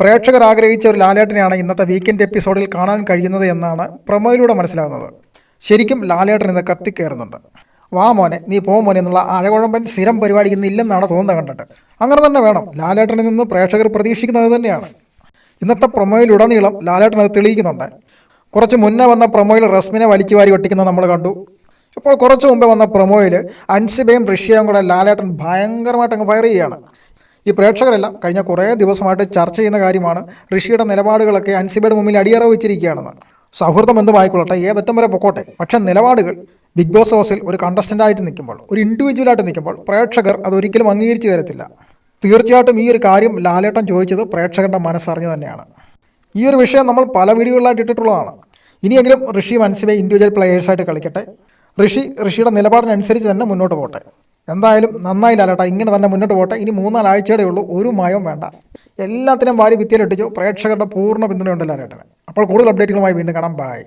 പ്രേക്ഷകർ ആഗ്രഹിച്ച ഒരു ലാലേട്ടനെയാണ് ഇന്നത്തെ വീക്കെൻഡ് എപ്പിസോഡിൽ കാണാൻ കഴിയുന്നത് എന്നാണ് പ്രൊമോയിലൂടെ മനസ്സിലാകുന്നത്. ശരിക്കും ലാലേട്ടൻ ഇന്ന് കത്തിക്കയറുന്നുണ്ട് വാ മോനെ നീ പോ മോനെ എന്നുള്ള അഴകുഴമ്പൻ സ്ഥിരം പരിപാടി ഇന്ന് ഇല്ലെന്നാണ് തോന്നുന്നത് കണ്ടിട്ട്. അങ്ങനെ തന്നെ വേണം ലാലേട്ടനിൽ നിന്ന് പ്രേക്ഷകർ പ്രതീക്ഷിക്കുന്നത് തന്നെയാണ്. ഇന്നത്തെ പ്രൊമോയിലുടനീളം ലാലേട്ടൻ അത് തെളിയിക്കുന്നുണ്ട്. കുറച്ച് മുന്നേ വന്ന പ്രൊമോയിൽ റസ്മിനെ വലിച്ചു വാരി ഒട്ടിക്കുന്നത് നമ്മൾ കണ്ടു. ഇപ്പോൾ കുറച്ച് മുമ്പേ വന്ന പ്രൊമോയിൽ അൻസിബയും ഋഷിയും കൂടെ ലാലേട്ടൻ ഭയങ്കരമായിട്ട് അങ്ങ് ഫയർ ചെയ്യുകയാണ്. ഈ പ്രേക്ഷകരെല്ലാം കഴിഞ്ഞ കുറേ ദിവസമായിട്ട് ചർച്ച ചെയ്യുന്ന കാര്യമാണ്. ഋഷിയുടെ നിലപാടുകളൊക്കെ അൻസിബയുടെ മുമ്പിൽ അടിയറവ് വെച്ചിരിക്കുകയാണെന്ന്. സൗഹൃദം എന്തുമായിക്കൊള്ളട്ടെ ഏതറ്റം വരെ പൊക്കോട്ടെ. പക്ഷേ നിലപാടുകൾ ബിഗ് ബോസ് ഹൗസിൽ ഒരു കണ്ടസ്റ്റന്റായിട്ട് നിൽക്കുമ്പോൾ ഒരു ഇൻഡിവിജ്വലായിട്ട് നിൽക്കുമ്പോൾ പ്രേക്ഷകർ അതൊരിക്കലും അംഗീകരിച്ചു തരത്തില്ല തീർച്ചയായിട്ടും ഈ ഒരു കാര്യം ലാലേട്ടൻ ചോദിച്ചത് പ്രേക്ഷകരുടെ മനസ്സറിഞ്ഞു തന്നെയാണ്. ഈ ഒരു വിഷയം നമ്മൾ പല വീഡിയോകളിലായിട്ട് ഇട്ടിട്ടുള്ളതാണ്. ഇനിയെങ്കിലും ഋഷി മനസ്സിലെ ഇൻഡിവിജ്വൽ പ്ലെയേഴ്സായിട്ട് കളിക്കട്ടെ. ഋഷി ഋഷിയുടെ നിലപാടിനനുസരിച്ച് തന്നെ മുന്നോട്ട് പോട്ടെ എന്തായാലും നന്നായില്ല കേട്ടോ. ഇങ്ങനെ തന്നെ മുന്നോട്ട് പോട്ടെ. ഇനി മൂന്നാലാഴ്ചയുടെ ഉള്ളൂ. ഒരു മായവും വേണ്ട. എല്ലാത്തിനും വാരി ഭിത്തിയിലിട്ടിച്ചു. പ്രേക്ഷകരുടെ പൂർണ പിന്തുണയുണ്ടല്ലോ ലാലേട്ടന് അപ്പോൾ കൂടുതൽ അപ്ഡേറ്റുകളുമായി വീണ്ടും കാണാം. ബൈ